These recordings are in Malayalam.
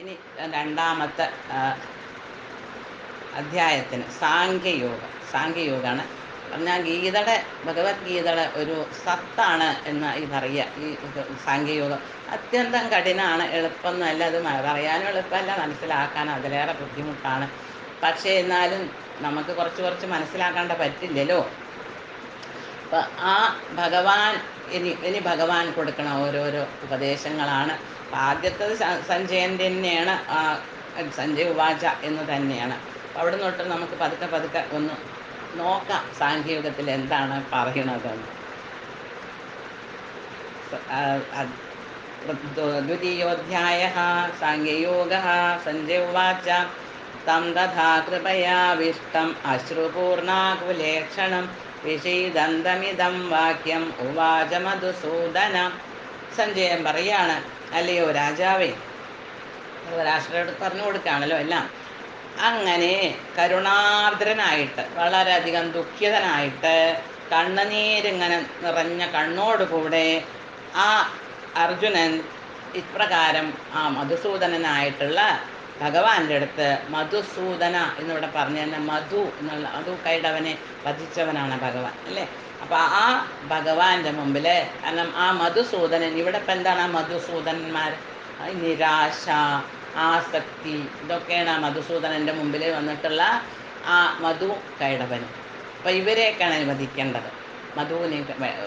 ഇനി രണ്ടാമത്തെ അധ്യായത്തിന് സാഖ്യയോഗം. സാഖ്യയോഗമാണ് പറഞ്ഞാൽ ഗീതയുടെ ഭഗവത്ഗീതയുടെ ഒരു സത്താണ് എന്ന് ഈ ഇത് സാഖ്യയോഗം. അത്യന്തം കഠിനമാണ് എളുപ്പമൊന്നുമല്ല അത് പറയാനും എളുപ്പമല്ല മനസ്സിലാക്കാൻ അതിലേറെ ബുദ്ധിമുട്ടാണ്. പക്ഷേ എന്നാലും നമുക്ക് കുറച്ച് കുറച്ച് മനസ്സിലാക്കാണ്ട പറ്റില്ലല്ലോ. ആ ഭഗവാൻ ഇനി ഇനി ഭഗവാൻ കൊടുക്കണ ഓരോരോ ഉപദേശങ്ങളാണ്. അപ്പം ആദ്യത്തത് സഞ്ജയൻ തന്നെയാണ് സഞ്ജയ് ഉവാച എന്ന് തന്നെയാണ്. അവിടെ തൊട്ട് നമുക്ക് പതുക്കെ പതുക്കെ ഒന്ന് നോക്കാം സാങ്കേതികത്തിൽ എന്താണ് പറയണതെന്ന്. ദ്വിതീയോധ്യായ സാങ്കേയോഗ സഞ്ജയ് ദ്വ- തം തഥാ കൃപയാവിഷ്ടം. അശ്രുപൂർണാകുലേക്ഷണം വിഷീദന്തമിതം വാക്യം ഉവാച മധുസൂദന സഞ്ജയൻ പറയാണ് അല്ലയോ രാജാവേ? ധൃതരാഷ്ട്രയോട് പറഞ്ഞു കൊടുക്കുകയാണല്ലോ എല്ലാം. അങ്ങനെ കരുണാർദ്രനായിട്ട് വളരെയധികം ദുഃഖിതനായിട്ട് കണ്ണുനീരിങ്ങനെ നിറഞ്ഞ കണ്ണോടുകൂടെ ആ അർജുനൻ ഇപ്രകാരം ആ മധുസൂദനനായിട്ടുള്ള ഭഗവാന്റെ അടുത്ത് മധുസൂദന എന്നിവിടെ പറഞ്ഞു തന്നെ മധു എന്നുള്ള മധു കൈടവനെ വധിച്ചവനാണ് ഭഗവാൻ അല്ലേ? അപ്പൊ ആ ഭഗവാന്റെ മുമ്പിൽ കാരണം ആ മധുസൂദനൻ ഇവിടെ ഇപ്പൊ എന്താണ് ആ മധുസൂദനന്മാർ നിരാശ ആസക്തി ഇതൊക്കെയാണ് ആ മധുസൂദനന്റെ മുമ്പിൽ വന്നിട്ടുള്ള ആ മധു കൈടവൻ. അപ്പൊ ഇവരെയൊക്കെയാണ് വധിക്കേണ്ടത് മധുവിനെ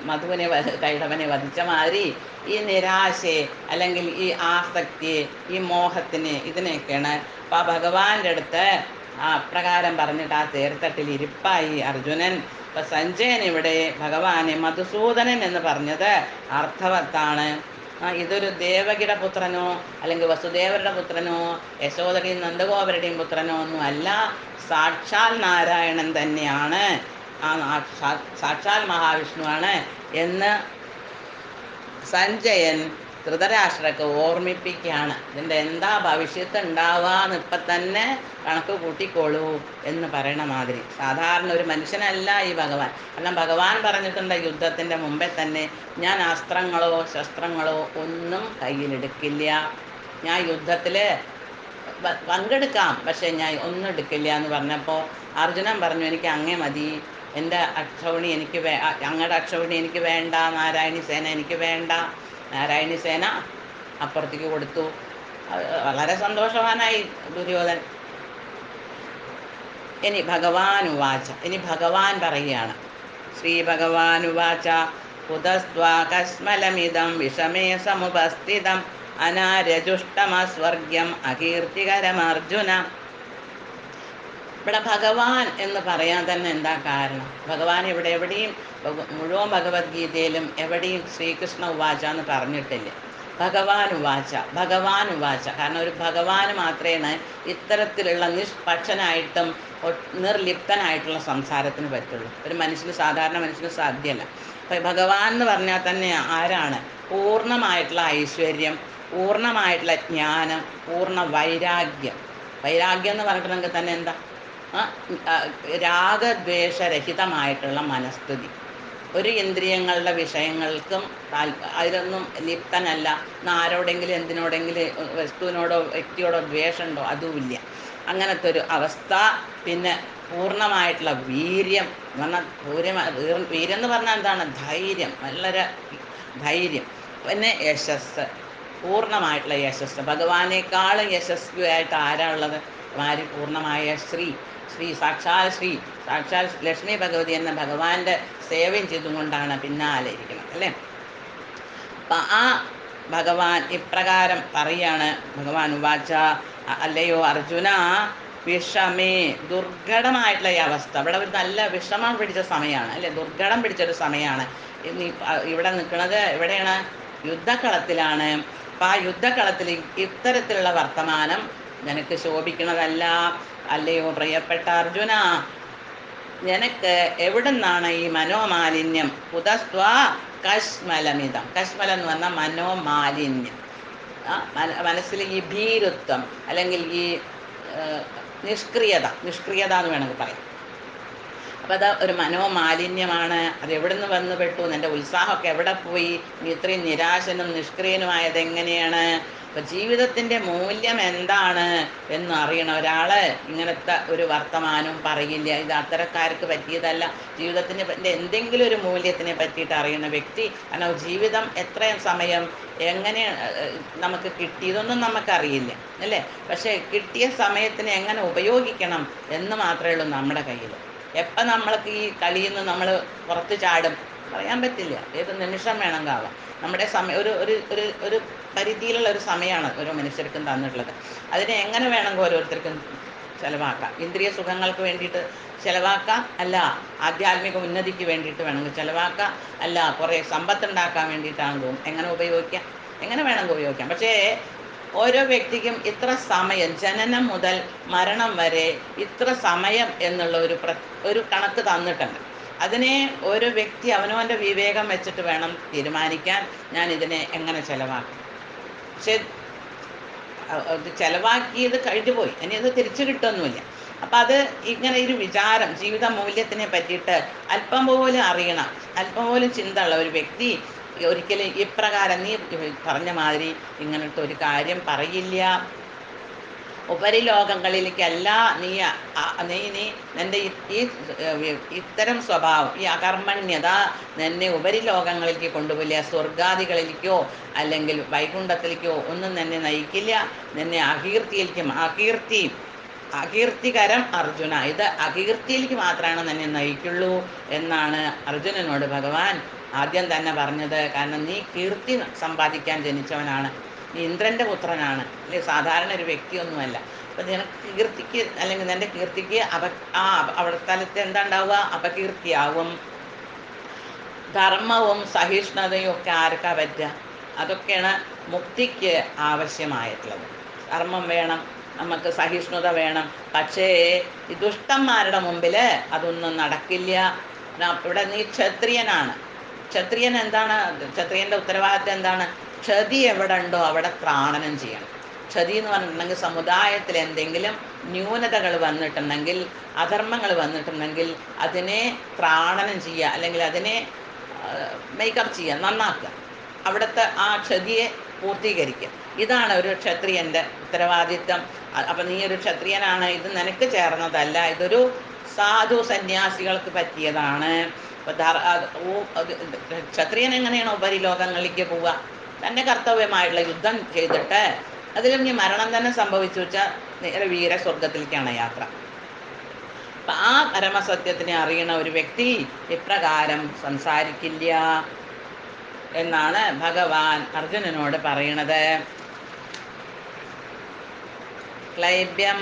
മധുവിനെ കൈടവനെ വധിച്ച മാതിരി ഈ നിരാശയെ അല്ലെങ്കിൽ ഈ ആസക്തിയെ ഈ മോഹത്തിന് ഇതിനെയൊക്കെയാണ് അപ്പൊ ആ ഭഗവാന്റെ അടുത്ത് ആ അപ്രകാരം പറഞ്ഞിട്ട് ആ തേർത്തട്ടിൽ ഇരിപ്പായി അർജുനൻ. ഇപ്പൊ സഞ്ജയൻ ഇവിടെ ഭഗവാനെ മധുസൂദനൻ എന്ന് പറഞ്ഞത് അർത്ഥവത്താണ്. ഇതൊരു ദേവകിയുടെ പുത്രനോ അല്ലെങ്കിൽ വസുദേവരുടെ പുത്രനോ യശോദയുടെയും നന്ദഗോപരുടെയും പുത്രനോ ഒന്നും അല്ല. സാക്ഷാൽ നാരായണൻ തന്നെയാണ്. ആ സാക്ഷാൽ മഹാവിഷ്ണുവാണ് എന്ന് സഞ്ജയൻ ധൃതരാഷ്ട്രക്ക് ഓർമ്മിപ്പിക്കുകയാണ്. ഇതിന്റെ എന്താ ഭവിഷ്യത്ത് ഉണ്ടാവാന്ന് ഇപ്പം തന്നെ കണക്ക് കൂട്ടിക്കോളൂ എന്ന് പറയണ മാതിരി. സാധാരണ ഒരു മനുഷ്യനല്ല ഈ ഭഗവാൻ. കാരണം ഭഗവാൻ പറഞ്ഞിട്ടുണ്ട് യുദ്ധത്തിന്റെ മുമ്പേ തന്നെ ഞാൻ അസ്ത്രങ്ങളോ ശസ്ത്രങ്ങളോ ഒന്നും കയ്യിലെടുക്കില്ല. ഞാൻ യുദ്ധത്തിൽ പങ്കെടുക്കാം. പക്ഷേ ഞാൻ ഒന്നും എടുക്കില്ല എന്ന് പറഞ്ഞപ്പോൾ അർജുനൻ പറഞ്ഞു എനിക്ക് അങ്ങേ മതി. എന്റെ അക്ഷൗണി എനിക്ക് വേ ഞങ്ങളുടെ അക്ഷൗണി എനിക്ക് വേണ്ട നാരായണി സേന എനിക്ക് വേണ്ട നാരായണി സേന അപ്പുറത്തേക്ക് കൊടുത്തു. വളരെ സന്തോഷവാനായി ദുര്യോധൻ. ഇനി ഭഗവാൻ ഉവാച. ഇനി ഭഗവാൻ പറയുകയാണ്. ശ്രീ ഭഗവാൻ ഉവാച കുതസ്വാകസ്മലമിതം വിഷമേ സമുപസ്ഥിതം അനാര്യജുഷ്ടമസ്വർഗ്യം അകീർത്തികരമർജുന ഇവിടെ ഭഗവാൻ എന്ന് പറയാൻ തന്നെ എന്താ കാരണം? ഭഗവാൻ ഇവിടെ എവിടെയും മുഴുവൻ ഭഗവത്ഗീതയിലും എവിടെയും ശ്രീകൃഷ്ണ ഉവാച എന്ന് പറഞ്ഞിട്ടില്ല. ഭഗവാൻ ഉവാച ഭഗവാൻ ഉവാച. കാരണം ഒരു ഭഗവാൻ മാത്രമേ ഇത്തരത്തിലുള്ള നിഷ്പക്ഷനായിട്ടും നിർലിപ്തനായിട്ടുള്ള സംസാരത്തിന് പറ്റുള്ളൂ. ഒരു മനുഷ്യന് സാധാരണ മനുഷ്യന് സാധ്യമല്ല. അപ്പം ഭഗവാൻ എന്ന് പറഞ്ഞാൽ തന്നെ ആരാണ്? പൂർണമായിട്ടുള്ള ഐശ്വര്യം പൂർണമായിട്ടുള്ള ജ്ഞാനം പൂർണ വൈരാഗ്യം. വൈരാഗ്യം എന്ന് പറഞ്ഞിട്ടുണ്ടെങ്കിൽ തന്നെ എന്താ? രാഗദ്വേഷരഹിതമായിട്ടുള്ള മനസ്ഥിതി ഒരു ഇന്ദ്രിയങ്ങളുടെ വിഷയങ്ങൾക്കും അതിലൊന്നും ലിപ്തനല്ല ആരോടെങ്കിലും എന്തിനോടെങ്കിലും വസ്തുവിനോടോ വ്യക്തിയോടോ ദ്വേഷമുണ്ടോ? അതുമില്ല. അങ്ങനത്തെ ഒരു അവസ്ഥ പിന്നെ പൂർണമായിട്ടുള്ള വീര്യം പറഞ്ഞാൽ പൂര്യം വീര്യം എന്ന് പറഞ്ഞാൽ എന്താണ്? ധൈര്യം. വളരെ ധൈര്യം. പിന്നെ യശസ്. പൂർണമായിട്ടുള്ള യശസ്. ഭഗവാനേക്കാളും യശസ്വിയായിട്ട് ആരാ ഉള്ളത്? ആര് പൂർണമായ ശ്രീ. ശ്രീ സാക്ഷാൽ ശ്രീ സാക്ഷാൽ ലക്ഷ്മി ഭഗവതി എന്ന ഭഗവാന്റെ സേവയും ചെയ്തുകൊണ്ടാണ് പിന്നാലെ ഇരിക്കുന്നത് അല്ലേ? അപ്പം ആ ഭഗവാൻ ഇപ്രകാരം പറയാണ് ഭഗവാൻ ഉപാച്ച അല്ലയോ അർജുന വിഷമേ ദുർഘടമായിട്ടുള്ള ഈ അവസ്ഥ. ഇവിടെ ഒരു നല്ല വിഷമം പിടിച്ച സമയമാണ് അല്ലെ? ദുർഘടം പിടിച്ചൊരു സമയമാണ്. ഇവിടെ നിൽക്കുന്നത് എവിടെയാണ്? യുദ്ധക്കളത്തിലാണ്. അപ്പം ആ യുദ്ധക്കളത്തിൽ ഇത്തരത്തിലുള്ള വർത്തമാനം നിനക്ക് ശോഭിക്കണതല്ല അല്ലയോ പ്രിയപ്പെട്ട അർജുന? നിനക്ക് എവിടുന്നാണ് ഈ മനോമാലിന്യം? കുതസ്ത്വ കശ്മലമിതം. കശ്മലം എന്ന് പറഞ്ഞാൽ മനോമാലിന്യം. മനസ്സിൽ ഈ ഭീരുത്വം അല്ലെങ്കിൽ ഈ നിഷ്ക്രിയത. നിഷ്ക്രിയത എന്ന് വേണമെങ്കിൽ പറയാം. അപ്പം അത് ഒരു മനോമാലിന്യമാണ്. അത് എവിടെ നിന്ന് വന്നു പെട്ടു? എന്റെ ഉത്സാഹമൊക്കെ എവിടെ പോയി? നീ ഇത്രയും നിരാശനും നിഷ്ക്രിയനുമായത് എങ്ങനെയാണ്? അപ്പം ജീവിതത്തിന്റെ മൂല്യം എന്താണ് എന്ന് അറിയണം ഒരാൾ ഇങ്ങനത്തെ ഒരു വർത്തമാനവും പറയില്ല. ഇത് അത്തരക്കാർക്ക് പറ്റിയതല്ല. ജീവിതത്തിന്റെ എന്തെങ്കിലും ഒരു മൂല്യത്തിനെ പറ്റിയിട്ട് അറിയുന്ന വ്യക്തി കാരണം ജീവിതം എത്രയും സമയം എങ്ങനെ നമുക്ക് കിട്ടിയതൊന്നും നമുക്കറിയില്ല അല്ലേ? പക്ഷേ കിട്ടിയ സമയത്തിന് എങ്ങനെ ഉപയോഗിക്കണം എന്ന് മാത്രമേ ഉള്ളൂ നമ്മുടെ കയ്യിൽ എപ്പം നമ്മൾക്ക് ഈ കളിയിൽ നിന്ന് നമ്മൾ പുറത്ത് ചാടും? പറയാൻ പറ്റില്ല. ഏത് നിമിഷം വേണം ആവാം നമ്മുടെ സമയം ഒരു ഒരു ഒരു പരിധിയിലുള്ള ഒരു സമയമാണ് ഓരോ മനുഷ്യർക്കും തന്നിട്ടുള്ളത്. അതിനെ എങ്ങനെ വേണമെങ്കിൽ ഓരോരുത്തർക്കും ചിലവാക്കാം. ഇന്ദ്രിയ സുഖങ്ങൾക്ക് വേണ്ടിയിട്ട് ചിലവാക്കാം. അല്ല ആധ്യാത്മിക ഉന്നതിക്ക് വേണ്ടിയിട്ട് വേണമെങ്കിൽ ചിലവാക്കാം. അല്ല കുറേ സമ്പത്ത് ഉണ്ടാക്കാൻ വേണ്ടിയിട്ടാണെങ്കിലും എങ്ങനെ ഉപയോഗിക്കാം? എങ്ങനെ വേണമെങ്കിൽ ഉപയോഗിക്കാം. പക്ഷേ ഓരോ വ്യക്തിക്കും ഇത്ര സമയം ജനനം മുതൽ മരണം വരെ ഇത്ര സമയം എന്നുള്ള ഒരു പ്ര ഒരു കണക്ക് തന്നിട്ടുണ്ട്. അതിനെ ഓരോ വ്യക്തി അവനവന്റെ വിവേകം വെച്ചിട്ട് വേണം തീരുമാനിക്കാൻ ഞാൻ ഇതിനെ എങ്ങനെ ചെലവാക്കും. പക്ഷേ അത് ചെലവാക്കിയത് കഴിഞ്ഞു പോയി. ഇനി അത് തിരിച്ചു കിട്ടുമൊന്നുമില്ല അപ്പം അത് ഇങ്ങനെ ഒരു വിചാരം ജീവിത മൂല്യത്തിനെ പറ്റിയിട്ട് അല്പം പോലും അറിയണം. അല്പം പോലും ചിന്ത ഉള്ള ഒരു വ്യക്തി ഒരിക്കലും ഇപ്രകാരം നീ പറഞ്ഞ മാതിരി ഇങ്ങനത്തെ ഒരു കാര്യം പറയില്ല. ഉപരിലോകങ്ങളിലേക്കല്ല നീ നീ നീ നിന്റെ ഈ ഇത്തരം സ്വഭാവം ഈ അകർമ്മണ്യത നിന്നെ ഉപരിലോകങ്ങളിലേക്ക് കൊണ്ടുപോയില്ല. സ്വർഗാദികളിലേക്കോ അല്ലെങ്കിൽ വൈകുണ്ഠത്തിലേക്കോ ഒന്നും നിന്നെ നയിക്കില്ല. നിന്നെ അകീർത്തിയിലേക്കും അകീർത്തി അകീർത്തികരം അർജുന. ഇത് അകീർത്തിയിലേക്ക് മാത്രമാണ് നിന്നെ നയിക്കുള്ളൂ എന്നാണ് അർജുനനോട് ഭഗവാൻ ആദ്യം തന്നെ പറഞ്ഞത്. കാരണം നീ കീർത്തി സമ്പാദിക്കാൻ ജനിച്ചവനാണ്. ഇന്ദ്രന്റെ പുത്രനാണ്. അല്ലെ സാധാരണ ഒരു വ്യക്തിയൊന്നുമല്ല. അപ്പം നിനക്ക് കീർത്തിക്ക് അല്ലെങ്കിൽ നിന്റെ കീർത്തിക്ക് അപ ആ അവിടെ സ്ഥലത്ത് എന്താ അപകീർത്തിയാവും. ധർമ്മവും സഹിഷ്ണുതയും ഒക്കെ ആർക്കാ പറ്റുക? അതൊക്കെയാണ് മുക്തിക്ക് ആവശ്യമായിട്ടുള്ളത്. ധർമ്മം വേണം നമുക്ക് സഹിഷ്ണുത വേണം. പക്ഷേ ഈ ദുഷ്ടന്മാരുടെ മുമ്പിൽ അതൊന്നും നടക്കില്ല. ഇവിടെ നീ ക്ഷത്രിയനാണ്. ക്ഷത്രിയൻ എന്താണ്? ക്ഷത്രിയന്റെ ഉത്തരവാദിത്തം എന്താണ്? ക്ഷതി എവിടെ ഉണ്ടോ അവിടെ ത്രാണനം ചെയ്യണം. ക്ഷതി എന്ന് പറഞ്ഞിട്ടുണ്ടെങ്കിൽ സമുദായത്തിൽ എന്തെങ്കിലും ന്യൂനതകൾ വന്നിട്ടുണ്ടെങ്കിൽ അധർമ്മങ്ങൾ വന്നിട്ടുണ്ടെങ്കിൽ അതിനെ ത്രാണനം ചെയ്യുക അല്ലെങ്കിൽ അതിനെ മേക്കപ്പ് ചെയ്യുക നന്നാക്കുക. അവിടുത്തെ ആ ക്ഷതിയെ പൂർത്തീകരിക്കുക. ഇതാണ് ഒരു ക്ഷത്രിയന്റെ ഉത്തരവാദിത്വം. അപ്പം നീ ഒരു ക്ഷത്രിയനാണ് ഇത് നിനക്ക് ചേർന്നതല്ല ഇതൊരു സാധു സന്യാസികൾക്ക് പറ്റിയതാണ്. ക്ഷത്രിയൻ എങ്ങനെയാണ് ഉപരിലോകങ്ങളിലേക്ക് പോവുക? തന്റെ കർത്തവ്യമായിട്ടുള്ള യുദ്ധം ചെയ്തിട്ട് അതിലും ഇനി മരണം തന്നെ സംഭവിച്ചു വെച്ചാൽ നേരെ വീര സ്വർഗത്തിലേക്കാണ് യാത്ര. അപ്പൊ ആ പരമസത്യത്തിനെ അറിയുന്ന ഒരു വ്യക്തി ഇപ്രകാരം സംസാരിക്കില്ല എന്നാണ് ഭഗവാൻ അർജുനനോട് പറയണത്. ക്ലൈബ്യം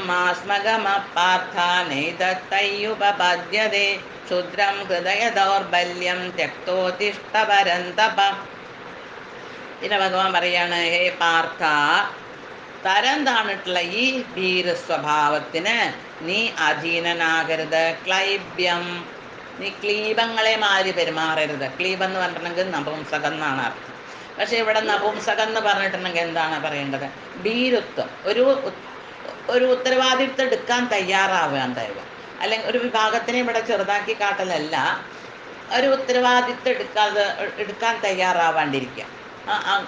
ക്ഷുദ്രം ഹൃദയ ദൗർബല്യം ത്യക്തോതിഷ്ടപരന്തപ പിന്നെ ഭഗവാൻ പറയാണ് ഹേ പാർത്ഥ തരം താണിട്ടുള്ള ഈ ഭീര സ്വഭാവത്തിന് നീ അധീനനാകരുത് ക്ലൈബ്യം. നീ ക്ലീബങ്ങളെ മാറി പെരുമാറരുത്. ക്ലീബം എന്ന് പറഞ്ഞിട്ടുണ്ടെങ്കിൽ നപുംസകം എന്നാണ് അർത്ഥം. പക്ഷെ ഇവിടെ നപുംസകം എന്ന് പറഞ്ഞിട്ടുണ്ടെങ്കിൽ എന്താണ് പറയേണ്ടത്? ഭീരുത്വം. ഒരു ഒരു ഉത്തരവാദിത്വം എടുക്കാൻ തയ്യാറാവുകയാണ് ദൈവം അല്ലെങ്കിൽ ഒരു വിഭാഗത്തിനെ ഇവിടെ ചെറുതാക്കി കാട്ടലല്ല ഒരു ഉത്തരവാദിത്വം എടുക്കാതെ എടുക്കാൻ തയ്യാറാവാണ്ടിരിക്കുക.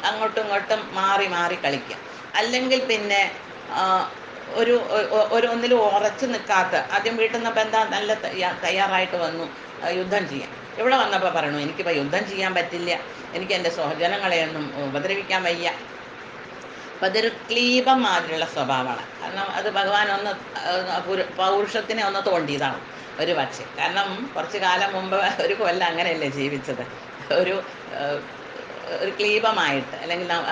അങ്ങോട്ടും ഇങ്ങോട്ടും മാറി മാറി കളിക്കുക അല്ലെങ്കിൽ പിന്നെ ഒരു ഒരു ഒന്നിലും ഉറച്ചു നിൽക്കാത്ത ആദ്യം വീട്ടിൽ നിന്നപ്പോൾ എന്താ നല്ല തയ്യാറായിട്ട് വന്നു യുദ്ധം ചെയ്യാൻ ഇവിടെ വന്നപ്പോൾ പറയണു എനിക്കിപ്പോൾ യുദ്ധം ചെയ്യാൻ പറ്റില്ല. എനിക്ക് എന്റെ സഹജനങ്ങളെയൊന്നും ഉപദ്രവിക്കാൻ വയ്യ. അപ്പം അതൊരു ക്ലീപം മാതിരിയുള്ള സ്വഭാവമാണ്. കാരണം അത് ഭഗവാൻ ഒന്ന് പൗരുഷത്തിനെ ഒന്ന് തോണ്ടിയതാണ് ഒരു പക്ഷേ. കാരണം കുറച്ച് കാലം മുമ്പ് ഒരു കൊല്ലം അങ്ങനെയല്ലേ ജീവിച്ചത്. ഒരു ഒരു ക്ലീബമായിട്ട് അല്ലെങ്കിൽ ന-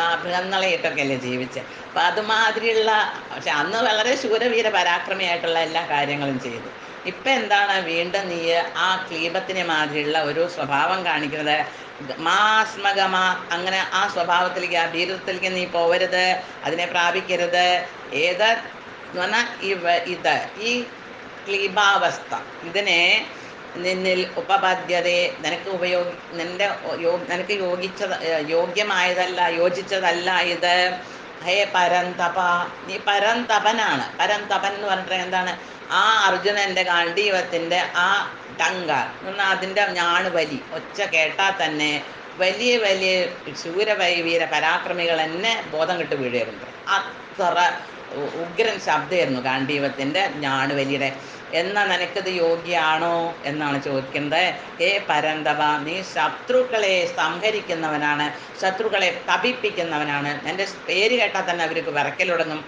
അല്ലേ ജീവിച്ചത് അപ്പം അതുമാതിരിയുള്ള പക്ഷെ അന്ന് വളരെ ശൂരവീര പരാക്രമിയായിട്ടുള്ള എല്ലാ കാര്യങ്ങളും ചെയ്തു. ഇപ്പം എന്താണ് വീണ്ടും നീ ആ ക്ലീബത്തിനെ മാതിരിയുള്ള ഒരു സ്വഭാവം കാണിക്കുന്നത്? മാസ്മകമാ അങ്ങനെ ആ സ്വഭാവത്തിലേക്ക് ആ ഭീരത്വത്തിലേക്ക് നീ പോവരുത് അതിനെ പ്രാപിക്കരുത്. ഏത് എന്ന് പറഞ്ഞാൽ ഇവ ഇത് ഈ ക്ലീബാവസ്ഥ ഇതിനെ നിന്നിൽ ഉപപദ്യതയെ നിനക്ക് ഉപയോഗി നിന്റെ നിനക്ക് യോഗിച്ചത് യോഗ്യമായതല്ല യോജിച്ചതല്ല ഇത്. ഹേ പരന്തപ നീ പരന്തപനാണ്. പരന്തപൻ എന്ന് പറഞ്ഞിട്ട് എന്താണ്? ആ അർജുനന്റെ ഗാന്ധീവത്തിന്റെ ആ ടങ്ക അതിന്റെ ഞാണ് വലി ഒച്ച കേട്ടാൽ തന്നെ വലിയ വലിയ ശൂരവൈവീര പരാക്രമികൾ എന്നെ ബോധം കിട്ട് വീഴുന്നുണ്ട് അത്ര ഉഗ്രൻ ശബ്ദമായിരുന്നു ഗാന്ധീവത്തിന്റെ ഞാണുവലിയുടെ. എന്നാ നിനക്കിത് യോഗ്യാണോ എന്നാണ് ചോദിക്കുന്നത്. ഏ പരന്തവ നീ ശത്രുക്കളെ സംഹരിക്കുന്നവനാണ് ശത്രുക്കളെ തപിപ്പിക്കുന്നവനാണ്. എന്റെ പേര് കേട്ടാൽ തന്നെ അവർക്ക് വിറക്കൽ തുടങ്ങും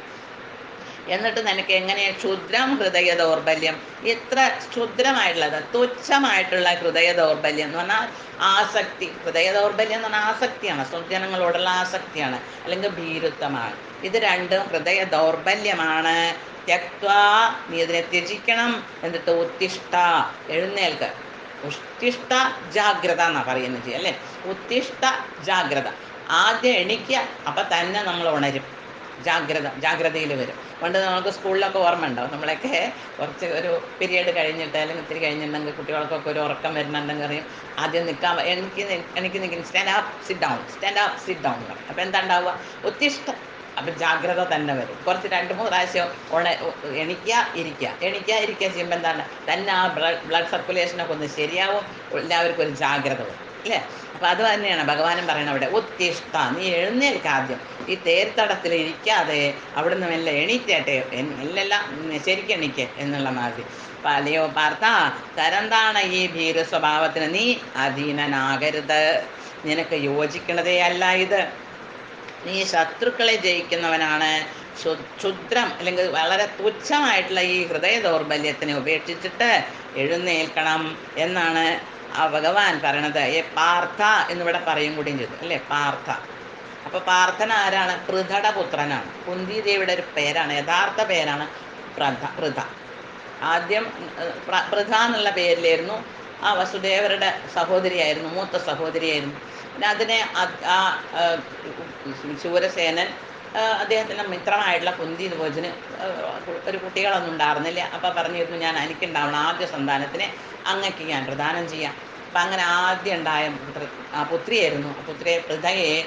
എന്നിട്ട് നിനക്ക് എങ്ങനെ ക്ഷുദ്രം ഹൃദയ ദൗർബല്യം? എത്ര ക്ഷുദ്രമായിട്ടുള്ളത്? തുച്ഛമായിട്ടുള്ള ഹൃദയ ദൗർബല്യം എന്ന് പറഞ്ഞാൽ ആസക്തി. ഹൃദയ ദൗർബല്യം എന്ന് പറഞ്ഞാൽ ആസക്തിയാണ്. സ്വജനങ്ങളോടുള്ള ആസക്തിയാണ്. അല്ലെങ്കിൽ ഭീരുത്വമാണ്. ഇത് രണ്ടും ഹൃദയ ദൗർബല്യമാണ്. തെക്വാ നീ ഇതിനെ ത്യജിക്കണം. എന്നിട്ട് ഉത്തിഷ്ഠ. എഴുന്നേൽക്ക്. ഉത്തിഷ്ഠ ജാഗ്രത എന്നാണ് പറയുന്നത്. അല്ലേ? ഉത്തിഷ്ഠ ജാഗ്രത. ആദ്യം എണിക്കുക. അപ്പം തന്നെ നമ്മൾ ഉണരും. ജാഗ്രത ജാഗ്രതയിൽ വരും. പണ്ട് നമുക്ക് സ്കൂളിലൊക്കെ ഓർമ്മ ഉണ്ടാവും നമ്മളൊക്കെ കുറച്ച് ഒരു പീരീഡ് കഴിഞ്ഞിട്ട് അല്ലെങ്കിൽ ഇത്തിരി കഴിഞ്ഞിട്ടുണ്ടെങ്കിൽ കുട്ടികൾക്കൊക്കെ ഒരു ഉറക്കം വരുന്നുണ്ടെങ്കിൽ അറിയും ആദ്യം നിൽക്കാൻ എനിക്ക് എനിക്ക് നിൽക്കും stand up sit down stand up sit down അപ്പോൾ എന്താ ഉണ്ടാവുക? ഉത്തിഷ്ടം അപ്പം ജാഗ്രത തന്നെ വരും. കുറച്ച് രണ്ട് മൂന്ന് പ്രാവശ്യം ഉണ എണിക്കുക ഇരിക്കുക എണിക്കുക ഇരിക്കുക ചെയ്യുമ്പോൾ എന്താണ്? തന്നെ ആ ബ്ലഡ് ബ്ലഡ് സർക്കുലേഷനൊക്കെ ഒന്ന് ശരിയാവും. എല്ലാവർക്കും ഒരു ജാഗ്രത വരും. ഇല്ലേ അപ്പം അത് തന്നെയാണ് ഭഗവാനും പറയുന്നത് അവിടെ ഉത്തിഷ്ഠ നീ എഴുന്നേൽക്ക ആദ്യം. ഈ തേർത്തടത്തിൽ ഇരിക്കാതെ അവിടുന്ന് മെല്ലെ എണീറ്റേട്ടെ. എല്ലാം ശരിക്കും എണീക്കെ എന്നുള്ള മാതിരി. പലയോ പാർത്ത തരന്താണ് ഈ ഭീരു സ്വഭാവത്തിന്? നീ അധീനനാകരുത്. നിനക്ക് യോജിക്കണതേ അല്ല ഇത്. നീ ശത്രുക്കളെ ജയിക്കുന്നവനാണ്. ക്ഷു- ക്ഷുദ്രം അല്ലെങ്കിൽ വളരെ തുച്ഛമായിട്ടുള്ള ഈ ഹൃദയ ദൗർബല്യത്തിനെ ഉപേക്ഷിച്ചിട്ട് എഴുന്നേൽക്കണം എന്നാണ് ഭഗവാൻ പറയണത് ഏ പാർത്ഥ എന്നിവിടെ പറയും കൂടിയും ചെയ്തു. അല്ലേ? പാർത്ഥ. അപ്പൊ പാർത്ഥന ആരാണ്? പൃഥട പുത്രനാണ് കുന്തി ദേവിയുടെ ഒരു പേരാണ്. യഥാർത്ഥ പേരാണ് പ്രഥ പൃഥ. ആദ്യം പൃഥ എന്നുള്ള പേരിലായിരുന്നു. ആ വസുദേവരുടെ സഹോദരിയായിരുന്നു മൂത്ത സഹോദരിയായിരുന്നു. പിന്നെ അതിനെ ആ ശൂരസേനൻ അദ്ദേഹത്തിന്റെ മിത്രമായിട്ടുള്ള കുന്തി ഭോജന് ഒരു കുട്ടികളൊന്നും ഉണ്ടായിരുന്നില്ല. അപ്പം പറഞ്ഞിരുന്നു ഞാൻ എനിക്കുണ്ടാവണം ആദ്യ സന്താനത്തിനെ. അങ്ങക്ക് ഞാൻ പ്രദാനം ചെയ്യാം. അപ്പം അങ്ങനെ ആദ്യം ഉണ്ടായ പുത്ര ആ പുത്രിയായിരുന്നു. പുത്രിയെ പൃഥയെ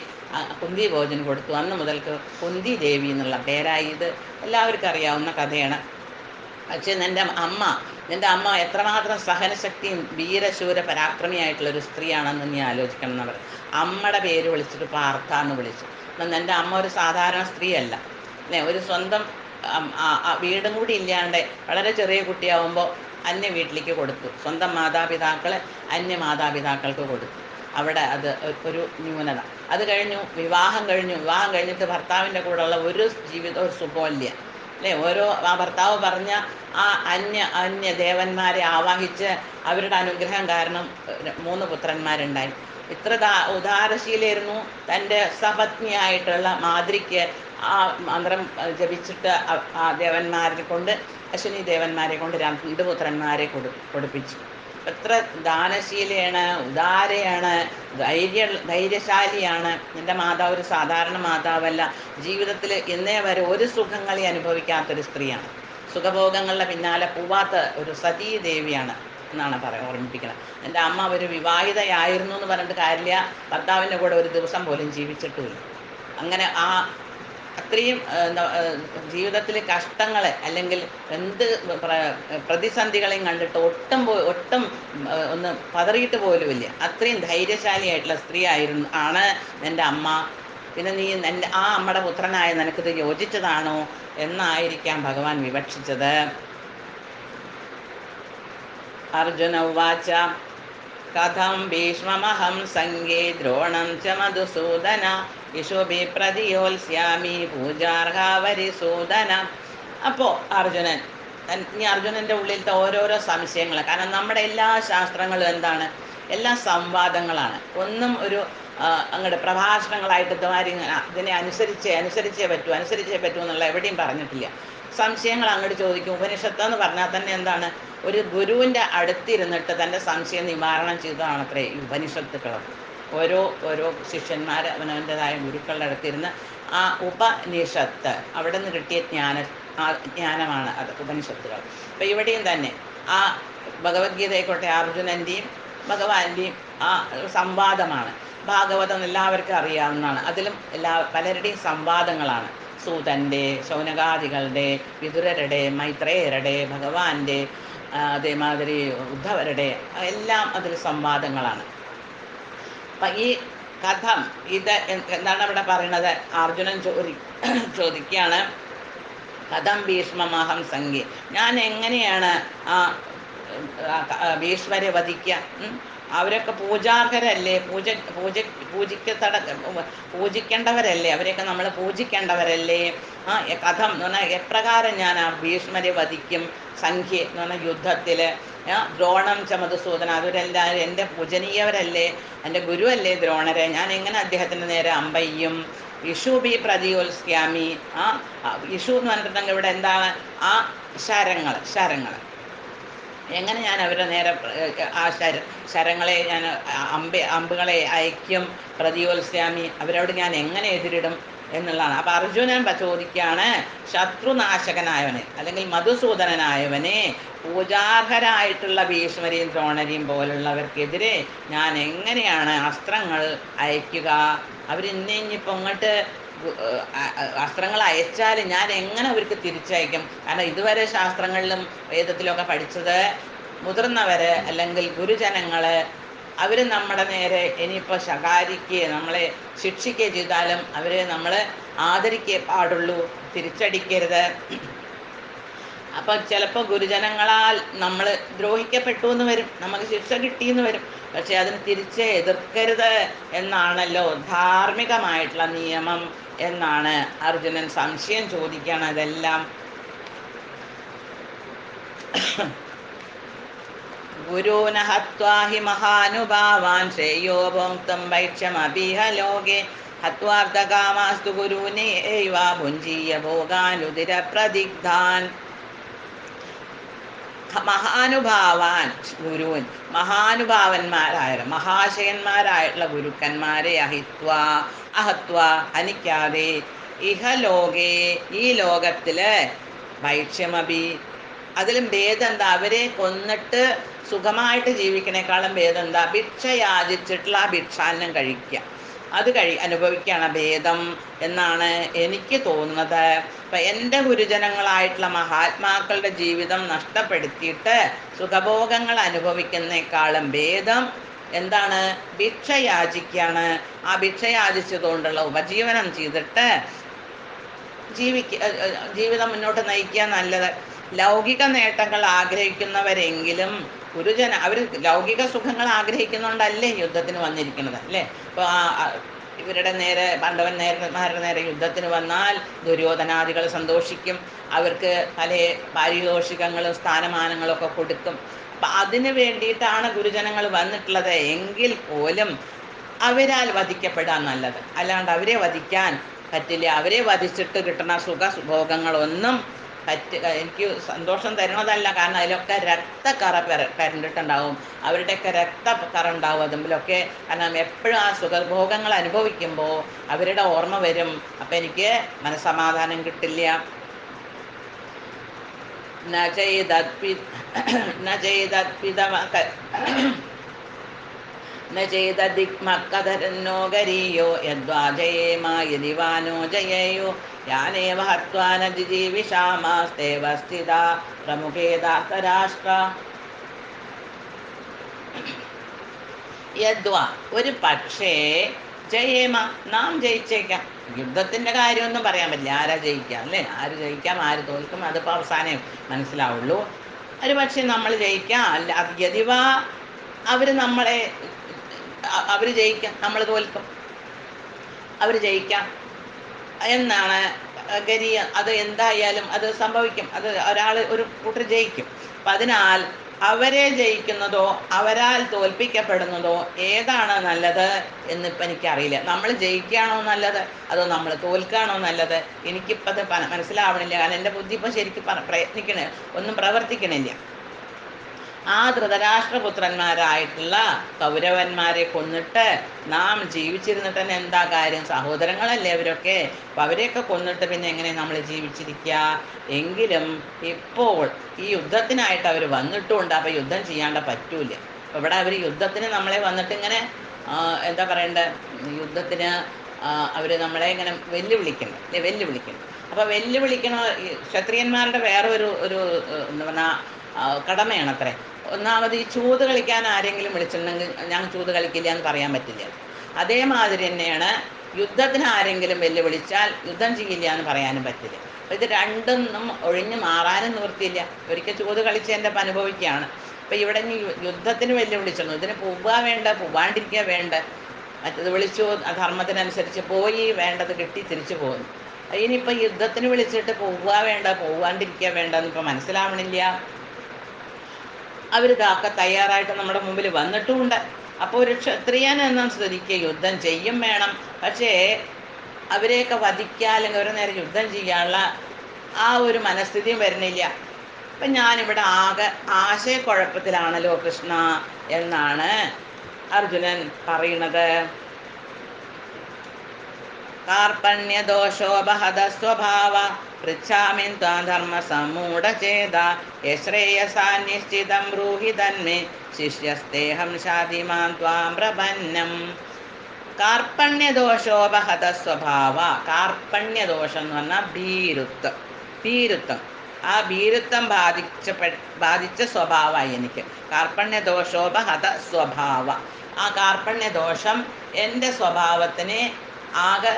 കുന്തി ഭോജന് കൊടുത്തു. അന്ന് മുതൽക്ക് കുന്തി ദേവി എന്നുള്ള പേരായി. ഇത് എല്ലാവർക്കും അറിയാവുന്ന കഥയാണ്. പക്ഷേ എന്റെ അമ്മ എന്റെ അമ്മ എത്രമാത്രം സഹനശക്തിയും വീരശൂര പരാക്രമിയായിട്ടുള്ള ഒരു സ്ത്രീയാണെന്ന് നീ ആലോചിക്കണം എന്നവർ. അമ്മയുടെ പേര് വിളിച്ചിട്ട് പാർത്ഥ എന്ന് വിളിച്ചു. എന്നാൽ എന്റെ അമ്മ ഒരു സാധാരണ സ്ത്രീയല്ല. അല്ലേ? ഒരു സ്വന്തം വീടും കൂടി ഇല്ലാണ്ട് വളരെ ചെറിയ കുട്ടിയാവുമ്പോൾ അന്യ വീട്ടിലേക്ക് കൊടുത്തു. സ്വന്തം മാതാപിതാക്കളെ അന്യ മാതാപിതാക്കൾക്ക് കൊടുത്തു. അവിടെ അത് ഒരു ന്യൂനത. അത് കഴിഞ്ഞു വിവാഹം കഴിഞ്ഞു. വിവാഹം കഴിഞ്ഞിട്ട് ഭർത്താവിന്റെ കൂടെയുള്ള ഒരു ജീവിതം ഒരു സുഖമില്ല അല്ലേ? ഓരോ ആ ഭർത്താവ് പറഞ്ഞ ആ അന്യ അന്യ ദേവന്മാരെ ആവാഹിച്ച് അവരുടെ അനുഗ്രഹം കാരണം മൂന്ന് പുത്രന്മാരുണ്ടായി. ഇത്ര ദാ ഉദാരശീലായിരുന്നു തന്റെ സപത്നിയായിട്ടുള്ള മാതിരിക്ക് ആ മന്ത്രം ജപിച്ചിട്ട് ആ- ദേവന്മാരെ കൊണ്ട് അശ്വിനി ദേവന്മാരെ കൊണ്ട് രണ്ട് പുത്രന്മാരെ കൊടു കൊടുപ്പിച്ചു. എത്ര ദാനശീലയാണ് ഉദാരയാണ് ധൈര്യ ധൈര്യശാലിയാണ്. എന്റെ മാതാവ് ഒരു സാധാരണ മാതാവല്ല. ജീവിതത്തിൽ ഇന്നേ വരെ ഒരു സുഖങ്ങളെ അനുഭവിക്കാത്തൊരു സ്ത്രീയാണ്. സുഖഭോഗങ്ങളുടെ പിന്നാലെ പോവാത്ത ഒരു സതീ ദേവിയാണ് എന്നാണ് പറയാൻ ഓർമ്മിപ്പിക്കുന്നത്. എന്റെ അമ്മ ഒരു വിവാഹിതയായിരുന്നു എന്ന് പറഞ്ഞിട്ട് കാര്യമില്ല. ഭർത്താവിന്റെ കൂടെ ഒരു ദിവസം പോലും ജീവിച്ചിട്ടുമില്ല. അങ്ങനെ ആ അത്രയും ജീവിതത്തിൽ കഷ്ടങ്ങളെ അല്ലെങ്കിൽ എന്ത് പ്ര- പ്രതിസന്ധികളെയും കണ്ടിട്ട് ഒട്ടും ഒട്ടും ഒന്ന് പതറിയിട്ട് പോലുമില്ല. അത്രയും ധൈര്യശാലിയായിട്ടുള്ള സ്ത്രീ ആയിരുന്നു ആണ് എന്റെ അമ്മ. പിന്നെ നീ എന്റെ ആ അമ്മയുടെ പുത്രനായ നിനക്കിത് യോജിച്ചതാണോ? എന്നായിരിക്കാം ഭഗവാൻ വിവക്ഷിച്ചത്. അർജുന ഉവാച. കഥം ഭീഷ്മമഹം സംഗേ ദ്രോണം ച മധുസൂദന. യിഷുഭി പ്രതിയോത്സ്യാമി പൂജാർഹാവരിസൂദന അപ്പോൾ അർജുനൻ ഈ ഇനി അർജുനന്റെ ഉള്ളിലത്തെ ഓരോരോ സംശയങ്ങൾ. കാരണം നമ്മുടെ എല്ലാ ശാസ്ത്രങ്ങളും എന്താണ്? എല്ലാം സംവാദങ്ങളാണ്. ഒന്നും ഒരു അങ്ങോട്ട് പ്രഭാഷണങ്ങളായിട്ട് ഇതുമാതിരി ഇതിനെ അനുസരിച്ചേ അനുസരിച്ചേ പറ്റൂ അനുസരിച്ചേ പറ്റൂ എന്നുള്ള എവിടെയും പറഞ്ഞിട്ടില്ല. സംശയങ്ങൾ അങ്ങോട്ട് ചോദിക്കും. ഉപനിഷത്ത് എന്ന് പറഞ്ഞാൽ തന്നെ എന്താണ്? ഒരു ഗുരുവിന്റെ അടുത്തിരുന്നിട്ട് തന്റെ സംശയം നിവാരണം ചെയ്തതാണ് അത്രേ ഈ ഉപനിഷത്തുക്കൾ ഓരോ ഓരോ ശിഷ്യന്മാർ അവനവന്റെതായ ഗുരുക്കളുടെ അടുത്തിരുന്ന് ആ ഉപനിഷത്ത് അവിടെ നിന്ന് കിട്ടിയ ജ്ഞാന ആ ജ്ഞാനമാണ് അത് ഉപനിഷത്തുകൾ. അപ്പം ഇവിടെയും തന്നെ ആ ഭഗവത്ഗീതയെക്കോട്ടെ അർജുനന്റെയും ഭഗവാന്റെയും ആ സംവാദമാണ്. ഭാഗവതം എല്ലാവർക്കും അറിയാവുന്നതാണ്. അതിലും എല്ലാ പലരുടെയും സംവാദങ്ങളാണ്. സൂതന്റെ ശൗനകാദികളുടെ വിതുരരുടെ മൈത്രേയരുടെ ഭഗവാന്റെ അതേമാതിരി ഉദ്ധവരുടെ എല്ലാം അതിൽ സംവാദങ്ങളാണ്. അപ്പം ഈ കഥം ഇത് എന്താണ് അവിടെ പറയുന്നത് അർജുനൻ ചോദി ചോദിക്കുകയാണ് കഥം ഭീഷ്മമഹം സംഖ്യ. ഞാൻ എങ്ങനെയാണ് ആ ഭീഷ്മരെ വധിക്കുക? അവരൊക്കെ പൂജാർഹരല്ലേ? പൂജ പൂജ പൂജിക്കത്തട പൂജിക്കേണ്ടവരല്ലേ? അവരെയൊക്കെ നമ്മൾ പൂജിക്കേണ്ടവരല്ലേ? ആ കഥം എന്ന് പറഞ്ഞാൽ എപ്രകാരം ഞാൻ ആ ഭീഷ്മരെ വധിക്കും? സംഖ്യ എന്ന് പറഞ്ഞാൽ യുദ്ധത്തിൽ ദ്രോണം ച മധുസൂദന അവരെല്ലാവരും എന്റെ പൂജനീയവരല്ലേ? എന്റെ ഗുരുവല്ലേ ദ്രോണരെ? ഞാൻ എങ്ങനെ അദ്ദേഹത്തിന്റെ നേരെ അമ്പയ്യും? വിഷു ബി പ്രതിയോത്സ്യാമി ആ വിഷു എന്ന് പറഞ്ഞിട്ടുണ്ടെങ്കിൽ ഇവിടെ എന്താണ്? ആ ശരങ്ങൾ ശരങ്ങൾ എങ്ങനെ ഞാൻ അവരെ നേരെ ആ ശര ശരങ്ങളെ ഞാൻ അമ്പ അമ്പുകളെ അയക്കും പ്രതിയോത്സ്യാമി അവരോട് ഞാൻ എങ്ങനെ എതിരിടും എന്നുള്ളതാണ്. അപ്പം അർജുനൻ ചോദിക്കുകയാണ് ശത്രുനാശകനായവനെ അല്ലെങ്കിൽ മധുസൂദനനായവനെ പൂജാർഹരായിട്ടുള്ള ഭീഷ്മരെയും ദ്രോണരെയും പോലുള്ളവർക്കെതിരെ ഞാൻ എങ്ങനെയാണ് അസ്ത്രങ്ങൾ അയക്കുക? അവരിന്നെ ഇനിയിപ്പോൾ അസ്ത്രങ്ങൾ അയച്ചാൽ ഞാൻ എങ്ങനെ അവർക്ക് തിരിച്ചയക്കും? കാരണം ഇതുവരെ ശാസ്ത്രങ്ങളിലും വേദത്തിലൊക്കെ പഠിച്ചത് മുതിർന്നവര് അല്ലെങ്കിൽ ഗുരുജനങ്ങൾ അവർ നമ്മുടെ നേരെ ഇനിയിപ്പോൾ ശകാരിക്കുകയോ നമ്മളെ ശിക്ഷിക്കുകയോ ചെയ്താലും അവരെ നമ്മൾ ആദരിക്കേ പാടുള്ളൂ തിരിച്ചടിക്കരുത്. അപ്പം ചിലപ്പോൾ ഗുരുജനങ്ങളാൽ നമ്മൾ ദ്രോഹിക്കപ്പെട്ടു എന്ന് വരും നമുക്ക് ശിക്ഷ കിട്ടിയെന്ന് വരും. പക്ഷെ അതിന് തിരിച്ച് എതിർക്കരുത് എന്നാണല്ലോ ധാർമ്മികമായിട്ടുള്ള നിയമം. എന്നാണ് അർജുനൻ സംശയം ചോദിക്കുകയാണ് അതെല്ലാം ഗുരുനഹത്വാഹി മഹാനുഭാവാൻ ശ്രേയോ ഭോക്തം വൈക്ഷമപീഹ ലോകെ ഹത്വാർത്ഥകാമാസ്തു ഗുരൂനെ ഏവ ഭുഞ്ജീയ ഭോഗാനുദിര പ്രതിഗ്ധാൻ മഹാനുഭാവാൻ ഗുരുവൻ മഹാനുഭാവന്മാരായ മഹാശയന്മാരായിട്ടുള്ള ഗുരുക്കന്മാരെ അഹിത്വ അഹത്വ ഹനിക്കാതെ ഇഹലോകേ ഈ ലോകത്തിൽ ഭൈക്ഷ്യമഭി അതിലും ഭേദം എന്താ അവരെ കൊന്നിട്ട് സുഖമായിട്ട് ജീവിക്കണേക്കാളും ഭേദം എന്താ ഭിക്ഷ യാചിച്ചിട്ടുള്ള ആ ഭിക്ഷാന്നം കഴിക്കുക അത് കഴി അനുഭവിക്കുകയാണ് ഭേദം എന്നാണ് എനിക്ക് തോന്നുന്നത്. അപ്പം എന്റെ ഗുരുജനങ്ങളായിട്ടുള്ള മഹാത്മാക്കളുടെ ജീവിതം നഷ്ടപ്പെടുത്തിയിട്ട് സുഖഭോഗങ്ങൾ അനുഭവിക്കുന്നേക്കാളും ഭേദം എന്താണ്? ഭിക്ഷ യാചിക്കുകയാണ് ആ ഭിക്ഷ യാചിച്ചതുകൊണ്ടുള്ള ഉപജീവനം ചെയ്തിട്ട് ജീവിക്ക ജീവിതം മുന്നോട്ട് നയിക്കുക നല്ലത് ലൗകിക നേട്ടങ്ങൾ ആഗ്രഹിക്കുന്നവരെങ്കിലും ഗുരുജന അവർ ലൗകിക സുഖങ്ങൾ ആഗ്രഹിക്കുന്നുണ്ടല്ലേ യുദ്ധത്തിന് വന്നിരിക്കുന്നത് അല്ലേ? ഇപ്പോൾ ഇവരുടെ നേരെ പാണ്ഡവൻ നേരന്മാരുടെ നേരെ യുദ്ധത്തിന് വന്നാൽ ദുര്യോധനാദികൾ സന്തോഷിക്കും അവർക്ക് പല പാരിതോഷികങ്ങളും സ്ഥാനമാനങ്ങളും ഒക്കെ കൊടുക്കും. അപ്പം അതിന് വേണ്ടിയിട്ടാണ് ഗുരുജനങ്ങൾ വന്നിട്ടുള്ളത്. എങ്കിൽ പോലും അവരാൽ വധിക്കപ്പെടാൻ നല്ലത്. അല്ലാണ്ട് അവരെ വധിക്കാൻ പറ്റില്ല. അവരെ വധിച്ചിട്ട് കിട്ടുന്ന സുഖ ഭോഗങ്ങളൊന്നും പറ്റ എനിക്ക് സന്തോഷം തരണതല്ല കാരണം അതിലൊക്കെ രക്തക്കറ പെര പെരണ്ടിട്ടുണ്ടാവും. അവരുടെയൊക്കെ രക്തക്കറ ഉണ്ടാവും. അതുമ്പിലൊക്കെ കാരണം എപ്പോഴും ആ സുഖഭോഗങ്ങൾ അനുഭവിക്കുമ്പോൾ അവരുടെ ഓർമ്മ വരും. അപ്പം എനിക്ക് മനസ്സമാധാനം കിട്ടില്ല. ന ചെയ്തത്പി ന ചെയ്തത്പിതമക ന ചെയ്തദിക്മക്കതരന്നോ ഗരീയോ യദ്വാജയേ യദി വാ നോ ജയേയോ യാനേവ ഹത്വാ ന ജിജീവിഷാമാസ്തേവ സ്ഥിത യദ്വാ ഒരു പക്ഷേ ജയേമ നാം ജയിച്ചേക്കാം. യുദ്ധത്തിന്റെ കാര്യമൊന്നും പറയാൻ പറ്റില്ല. ആരാ ജയിക്കാം അല്ലേ? ആര് ജയിക്കാം? ആര് തോൽക്കും? അതിപ്പോൾ അവസാനം മനസ്സിലാവുള്ളൂ. ഒരു പക്ഷേ നമ്മൾ ജയിക്കാം. അല്ല യതിവാ അവർ നമ്മളെ അവർ ജയിക്കാം. നമ്മൾ തോൽക്കും. അവർ ജയിക്കാം. എന്നാണ് ഗരി അത് എന്തായാലും അത് സംഭവിക്കും. അത് ഒരാൾ ഒരു കൂട്ടർ ജയിക്കും. അപ്പം അതിനാൽ അവരെ ജയിക്കുന്നതോ അവരാൽ തോൽപ്പിക്കപ്പെടുന്നതോ ഏതാണ് നല്ലത് എന്നിപ്പം എനിക്കറിയില്ല. നമ്മൾ ജയിക്കുകയാണോ നല്ലത്? അതോ നമ്മൾ തോൽക്കുകയാണോ നല്ലത്? എനിക്കിപ്പോൾ അത് മനസ്സിലാവണില്ല. കാരണം എന്റെ ബുദ്ധി ഇപ്പം ശരിക്കും പ്രയത്നിക്കണേ ഒന്നും പ്രവർത്തിക്കണില്ല. ആ ധൃതരാഷ്ട്രപുത്രന്മാരായിട്ടുള്ള കൗരവന്മാരെ കൊന്നിട്ട് നാം ജീവിച്ചിരുന്നിട്ട് തന്നെ എന്താ കാര്യം? സഹോദരങ്ങളല്ലേ അവരൊക്കെ? അപ്പം അവരെയൊക്കെ കൊന്നിട്ട് പിന്നെ എങ്ങനെ നമ്മൾ ജീവിച്ചിരിക്കുക എങ്കിലും ഇപ്പോൾ ഈ യുദ്ധത്തിനായിട്ട് അവർ വന്നിട്ടുമുണ്ട് അപ്പം യുദ്ധം ചെയ്യാണ്ട് പറ്റൂല ഇവിടെ അവർ യുദ്ധത്തിന് നമ്മളെ വന്നിട്ട് ഇങ്ങനെ എന്താ പറയണ്ടേ? യുദ്ധത്തിന് അവർ നമ്മളെ ഇങ്ങനെ വെല്ലുവിളിക്കണം വെല്ലുവിളിക്കണം അപ്പോൾ വെല്ലുവിളിക്കണ ക്ഷത്രിയന്മാരുടെ വേറെ ഒരു ഒരു എന്താ പറഞ്ഞാൽ കടമയാണ് അത്രേ ഒന്നാമത് ഈ ചൂത് കളിക്കാൻ ആരെങ്കിലും വിളിച്ചിട്ടുണ്ടെങ്കിൽ ഞാൻ ചൂത് കളിക്കില്ല എന്ന് പറയാൻ പറ്റില്ല. അതേമാതിരി തന്നെയാണ് യുദ്ധത്തിന് ആരെങ്കിലും വെല്ലുവിളിച്ചാൽ യുദ്ധം ചെയ്യില്ല എന്ന് പറയാനും പറ്റില്ല. ഇത് രണ്ടൊന്നും ഒഴിഞ്ഞു മാറാനും നിവൃത്തിയില്ല. ഒരിക്കൽ ചൂത് കളിച്ച് എന്റെ അനുഭവിക്കുകയാണ്. അപ്പോൾ ഇവിടെ യുദ്ധത്തിന് വെല്ലുവിളിച്ചിരുന്നു ഇതിന് പോവുക വേണ്ട പോവാണ്ടിരിക്കുക വേണ്ട. മറ്റത് വിളിച്ചു ധർമ്മത്തിനനുസരിച്ച് പോയി വേണ്ടത് കിട്ടി തിരിച്ചു പോകുന്നു ഇനിയിപ്പോൾ യുദ്ധത്തിന് വിളിച്ചിട്ട് പോവുക വേണ്ട പോവാണ്ടിരിക്കുക വേണ്ട എന്നിപ്പോൾ മനസ്സിലാവണില്ല. അവരിതാക്ക തയ്യാറായിട്ട് നമ്മുടെ മുമ്പിൽ വന്നിട്ടുമുണ്ട്. അപ്പോൾ ഒരു ക്ഷത്രിയൻ എന്ന സ്ഥിതിക്ക് യുദ്ധം ചെയ്യും വേണം. പക്ഷേ അവരെയൊക്കെ വധിക്കുക അല്ലെങ്കിൽ അവരെ നേരെ യുദ്ധം ചെയ്യാനുള്ള ആ ഒരു മനസ്ഥിതിയും വരുന്നില്ല. അപ്പം ഞാനിവിടെ ആകെ ആശയക്കുഴപ്പത്തിലാണല്ലോ കൃഷ്ണ എന്നാണ് അർജുനൻ പറയുന്നത്. കാർപ്പണ്യദോഷോപഹത സ്വഭാവ പൃച്ഛാമിൻ ത്വാ ധർമ്മസമൂഢചേത യശ്രേയസാ നിശ്ചിതം ബ്രൂഹി തന്മേ ശിഷ്യസ്തേഹം ശാതിമാൻ ത്വാം പ്രപന്നം. കാർപ്പണ്യദോഷോപഹത സ്വഭാവ കാർപ്പണ്യദോഷം എന്ന് പറഞ്ഞാൽ ഭീരുത്വം ഭീരുത്വം. ആ ഭീരുത്വം ബാധിച്ച ബാധിച്ച സ്വഭാവമായി എനിക്ക്. കാർപ്പണ്യദോഷോപഹത സ്വഭാവ ആ കാർപ്പണ്യദോഷം എന്റെ സ്വഭാവത്തിനെ ആകെ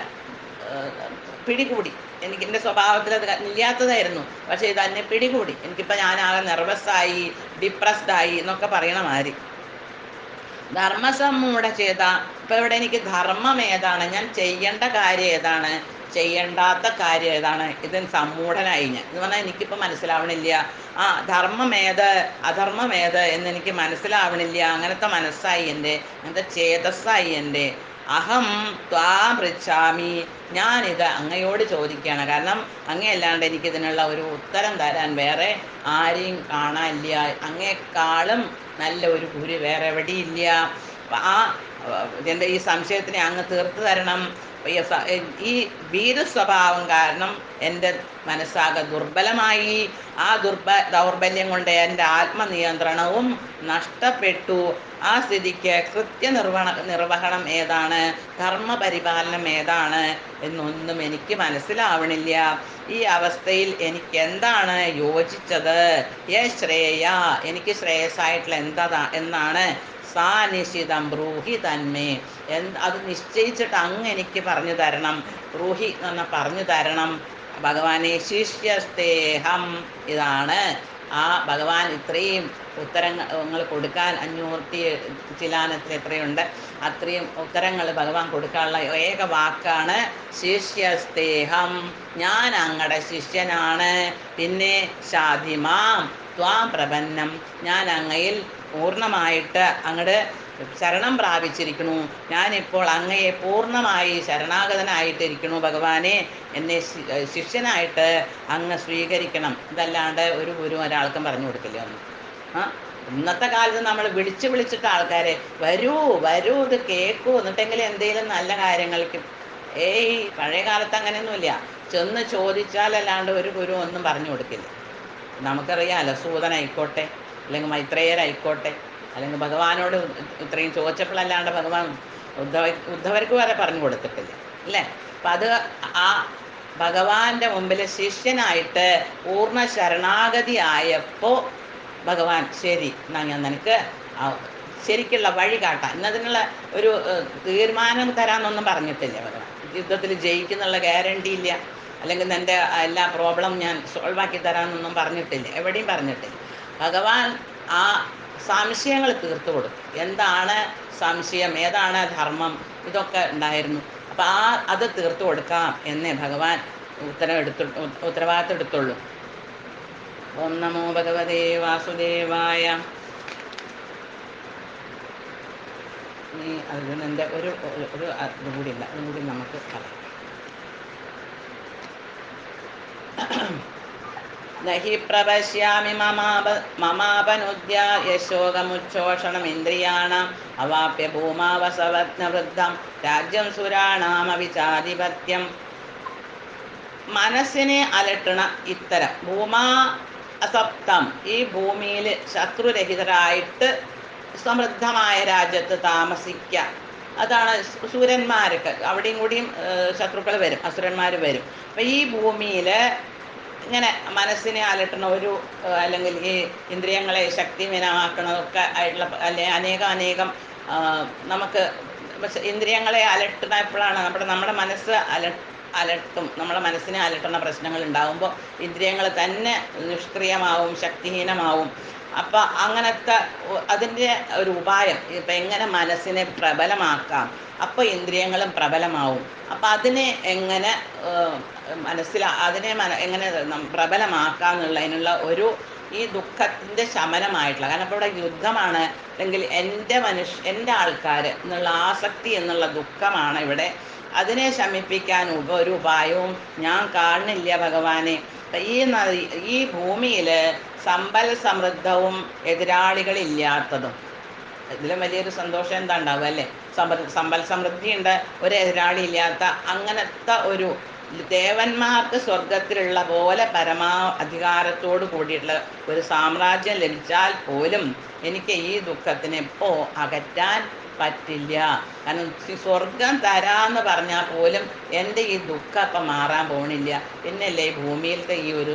പിടികൂടി. എനിക്ക് എന്റെ സ്വഭാവത്തിൽ അത് ഇല്ലാത്തതായിരുന്നു. പക്ഷേ ഇത് എന്നെ പിടികൂടി. എനിക്കിപ്പോൾ ഞാനാകെ നെർവസായി ഡിപ്രസ്ഡായി എന്നൊക്കെ പറയണ മാതിരി ധർമ്മസമ്മൂഢ ചെയ്ത ഇപ്പൊ ഇവിടെ എനിക്ക് ധർമ്മം ഏതാണ്? ഞാൻ ചെയ്യേണ്ട കാര്യം ഏതാണ്? ചെയ്യേണ്ടാത്ത കാര്യം ഏതാണ്? ഇത് സമ്മൂഢനായി ഞാൻ. എന്ന് പറഞ്ഞാൽ എനിക്കിപ്പോൾ മനസ്സിലാവണില്ല. ആ ധർമ്മം ഏത്? അധർമ്മം ഏത്? എന്ന് എനിക്ക് മനസ്സിലാവണില്ല. അങ്ങനത്തെ മനസ്സായി എന്റെ അങ്ങനത്തെ ചേതസ്സായി എന്റെ അഹം ത്വാ പൃച്ഛാമി. ഞാനിത് അങ്ങയോട് ചോദിക്കുകയാണ്. കാരണം അങ്ങയല്ലാണ്ട് എനിക്കിതിനുള്ള ഒരു ഉത്തരം തരാൻ വേറെ ആരെയും കാണാനില്ല. അങ്ങയെക്കാളും നല്ല ഒരു ഗുരു വേറെ എവിടെയില്ല ആ എന്റെ ഈ സംശയത്തിനെ അങ്ങ് തീർത്തു തരണം. ഈ സ- ഈ വീരസ്വഭാവം കാരണം എന്റെ മനസ്സാകെ ദുർബലമായി. ആ ദുർബ ദൗർബല്യം കൊണ്ട് എന്റെ ആത്മനിയന്ത്രണവും നഷ്ടപ്പെട്ടു. ആ സ്ഥിതിക്ക് കൃത്യനിർവഹണ നിർവഹണം ഏതാണ്? ധർമ്മപരിപാലനം ഏതാണ്? എന്നൊന്നും എനിക്ക് മനസ്സിലാവണില്ല. ഈ അവസ്ഥയിൽ എനിക്ക് എന്താണ് യോജിച്ചത്? ഏ ശ്രേയ എനിക്ക് ശ്രേയസ്സായിട്ടുള്ള എന്താ എന്നാണ് സാനിശ്ചിതം ബ്രൂഹി തന്മേ അത് നിശ്ചയിച്ചിട്ട് അങ്ങ് എനിക്ക് പറഞ്ഞു തരണം. ബ്രൂഹി എന്ന് പറഞ്ഞു തരണം. ഭഗവാനെ ശിഷ്യസ്തേഹം. ഇതാണ്. ആ ഭഗവാൻ ഇത്രയും ഉത്തരങ്ങൾ കൊടുക്കാൻ അഞ്ഞൂറ്റി ചിലാനത്തിൽ എത്രയുണ്ട്? അത്രയും ഉത്തരങ്ങൾ ഭഗവാൻ കൊടുക്കാനുള്ള ഏക വാക്കാണ് ശിഷ്യസ്തേഹം. ഞാൻ അങ്ങടെ ശിഷ്യനാണ്. പിന്നെ ഷാധിമാം ത്വാം പ്രപന്നം. ഞാൻ അങ്ങയിൽ പൂർണമായിട്ട് അങ്ങട് ശരണം പ്രാപിച്ചിരിക്കണു ഞാനിപ്പോൾ അങ്ങയെ പൂർണമായി ശരണാഗതനായിട്ടിരിക്കണു ഭഗവാനെ എന്നെ ശിഷ്യനായിട്ട് അങ്ങ് സ്വീകരിക്കണം. ഇതല്ലാണ്ട് ഒരു ഗുരു ഒരാൾക്കും പറഞ്ഞു കൊടുക്കില്ല ഒന്നും. ആ ഇന്നത്തെ കാലത്ത് നമ്മൾ വിളിച്ചു വിളിച്ചിട്ട് ആൾക്കാരെ വരൂ വരൂ ഇത് കേൾക്കൂ എന്നിട്ടെങ്കിലും എന്തെങ്കിലും നല്ല കാര്യങ്ങൾക്ക്. ഏയ് പഴയ കാലത്ത് അങ്ങനെയൊന്നുമില്ല. ചെന്ന് ചോദിച്ചാലല്ലാണ്ട് ഒരു ഗുരു ഒന്നും പറഞ്ഞു കൊടുക്കില്ല. നമുക്കറിയാമല്ലോ സൂതനായിക്കോട്ടെ അല്ലെങ്കിൽ മൈത്രേയരായിക്കോട്ടെ അല്ലെങ്കിൽ ഭഗവാനോട് ഇത്രയും ചോദിച്ചപ്പോഴല്ലാണ്ട് ഭഗവാൻ ഉദ്ധവ ഉദ്ധവർക്ക് വരെ പറഞ്ഞു കൊടുത്തിട്ടില്ല അല്ലേ? അപ്പം അത് ആ ഭഗവാന്റെ മുമ്പിൽ ശിഷ്യനായിട്ട് പൂർണ ശരണാഗതി ആയപ്പോൾ ഭഗവാൻ ശരി എന്നാ ഞാൻ നിനക്ക് ശരിക്കുള്ള വഴി കാട്ടാം. എന്നതിനുള്ള ഒരു തീരുമാനം തരാമെന്നൊന്നും പറഞ്ഞിട്ടില്ല ഭഗവാൻ. യുദ്ധത്തിൽ ജയിക്കുന്നുള്ള ഗ്യാരണ്ടി ഇല്ല. അല്ലെങ്കിൽ എന്റെ എല്ലാ പ്രോബ്ലം ഞാൻ സോൾവ് ആക്കി തരാമെന്നൊന്നും പറഞ്ഞിട്ടില്ല. എവിടെയും പറഞ്ഞിട്ടില്ല. ഭഗവാൻ ആ സംശയങ്ങൾ തീർത്തു കൊടുക്കും എന്താണ് സംശയം? ഏതാണ് ധർമ്മം? ഇതൊക്കെ ഉണ്ടായിരുന്നു. അപ്പം ആ അത് തീർത്തു കൊടുക്കാം എന്നേ ഭഗവാൻ ഉത്തരം എടുത്തു ഉത്തരവാദിത്തം എടുത്തുള്ളൂ. ഓം നമോ ഭഗവതേ വാസുദേവായ. അതിൽ നിന്ന് എന്റെ ഒരു- ഒരു അതും കൂടി ഇല്ല. അതും കൂടി നമുക്ക് പറയാം. നഹി പ്രപശ്യാമി മമാപ മമാപനുദ്യ യശോകമുച്ഛോഷണമിന്ദ്രിയാണാം അവാപ്യ ഭൂമാവസവത്നവൃദ്ധം രാജ്യം സുരാണാമവിചാധിപത്യം. മനസ്സിനെ അലട്ടണ ഇത്തരം ഭൂമാ അസപ്തം ഈ ഭൂമിയിൽ ശത്രുരഹിതരായിട്ട് സമൃദ്ധമായ രാജ്യത്ത് താമസിക്കുക അതാണ് സൂര്യന്മാരൊക്കെ അവിടെയും കൂടിയും ശത്രുക്കൾ വരും അസുരന്മാർ വരും. അപ്പം ഈ ഭൂമിയിൽ ഇങ്ങനെ മനസ്സിനെ അലട്ടണ ഒരു അല്ലെങ്കിൽ ഈ ഇന്ദ്രിയങ്ങളെ ശക്തിമീനമാക്കണതൊക്കെ ആയിട്ടുള്ള അല്ലെ അനേകം അനേകം നമുക്ക് ഇന്ദ്രിയങ്ങളെ അലട്ടുന്ന എപ്പോഴാണ് നമ്മുടെ നമ്മുടെ മനസ്സ് അല അലട്ടും. നമ്മുടെ മനസ്സിനെ അലട്ടുന്ന പ്രശ്നങ്ങൾ ഉണ്ടാകുമ്പോൾ ഇന്ദ്രിയങ്ങൾ തന്നെ നിഷ്ക്രിയമാവും ശക്തിഹീനമാവും. അപ്പം അങ്ങനത്തെ അതിന്റെ ഒരു ഉപായം ഇപ്പം എങ്ങനെ മനസ്സിനെ പ്രബലമാക്കാം അപ്പോൾ ഇന്ദ്രിയങ്ങളും പ്രബലമാവും. അപ്പം അതിനെ എങ്ങനെ മനസ്സില അതിനെ മന എങ്ങനെ പ്രബലമാക്കാം എന്നുള്ളതിനുള്ള ഒരു ഈ ദുഃഖത്തിന്റെ ശമനമായിട്ടുള്ള കാരണം ഇപ്പോൾ ഇവിടെ യുദ്ധമാണ് അല്ലെങ്കിൽ എന്റെ മനുഷ്യ എന്റെ ആൾക്കാർ എന്നുള്ള ആസക്തി എന്നുള്ള ദുഃഖമാണ് ഇവിടെ. അതിനെ ശമിപ്പിക്കാൻ ഒരു ഉപായവും ഞാൻ കാണുന്നില്ല ഭഗവാനെ. ഈ നദി ഈ ഭൂമിയിൽ സമ്പൽ സമൃദ്ധവും എതിരാളികളില്ലാത്തതും. ഇതിലും വലിയൊരു സന്തോഷം എന്താ ഉണ്ടാവുക അല്ലേ? സമ്പൽ സമൃദ്ധി ഉണ്ട് ഒരു എതിരാളി ഇല്ലാത്ത അങ്ങനത്തെ ഒരു ദേവന്മാർക്ക് സ്വർഗത്തിലുള്ള പോലെ പരമാ അധികാരത്തോട് കൂടിയിട്ടുള്ള ഒരു സാമ്രാജ്യം ലഭിച്ചാൽ പോലും എനിക്ക് ഈ ദുഃഖത്തിനെ എപ്പോ അകറ്റാൻ പറ്റില്ല. കാരണം സ്വർഗം തരാന്ന് പറഞ്ഞാൽ പോലും എന്റെ ഈ ദുഃഖം അപ്പം മാറാൻ പോണില്ല. പിന്നല്ലേ ഭൂമിയിലത്തെ ഈ ഒരു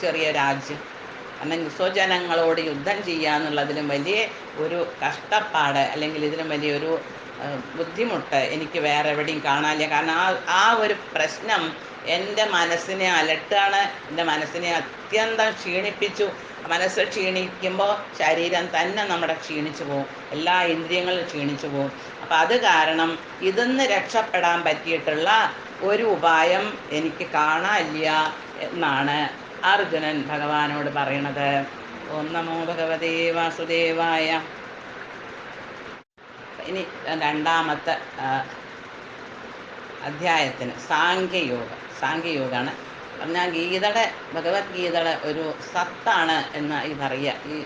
ചെറിയ രാജ്യം. കാരണം സ്വജനങ്ങളോട് യുദ്ധം ചെയ്യുക എന്നുള്ളതിലും വലിയ ഒരു കഷ്ടപ്പാട് അല്ലെങ്കിൽ ഇതിലും വലിയൊരു ബുദ്ധിമുട്ട് എനിക്ക് വേറെ എവിടെയും കാണാനില്ല. കാരണം ആ ആ ഒരു പ്രശ്നം എന്റെ മനസ്സിനെ അലട്ടാണ്. എന്റെ മനസ്സിനെ അത്യന്തം ക്ഷീണിപ്പിച്ചു. മനസ്സ് ക്ഷീണിക്കുമ്പോൾ ശരീരം തന്നെ നമ്മുടെ ക്ഷീണിച്ചു പോകും. എല്ലാ ഇന്ദ്രിയങ്ങളും ക്ഷീണിച്ചു പോകും. അപ്പം അത് കാരണം ഇതിന്ന് രക്ഷപ്പെടാൻ പറ്റിയിട്ടുള്ള ഒരു ഉപായം എനിക്ക് കാണാനില്ല എന്നാണ് അർജുനൻ ഭഗവാനോട് പറയണത്. ഓം നമോ ഭഗവതേ വാസുദേവായ ഇനി രണ്ടാമത്തെ അധ്യായത്തിന് സാഖ്യയോഗം. സാഖ്യയോഗമാണ് പറഞ്ഞാൽ ഗീതയുടെ ഭഗവത്ഗീതയുടെ ഒരു സത്താണ് എന്ന് ഈ പറയുക ഈ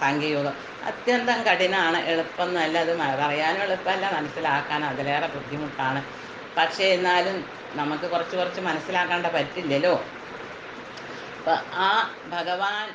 സാഖ്യയോഗം. അത്യന്തം കഠിനമാണ് എളുപ്പമൊന്നുമല്ല അത് പറയാനും എളുപ്പമല്ല മനസ്സിലാക്കാൻ അതിലേറെ ബുദ്ധിമുട്ടാണ്. പക്ഷേ എന്നാലും നമുക്ക് കുറച്ച് കുറച്ച് മനസ്സിലാക്കേണ്ട പറ്റില്ലല്ലോ. അപ്പം ആ ഭഗവാൻ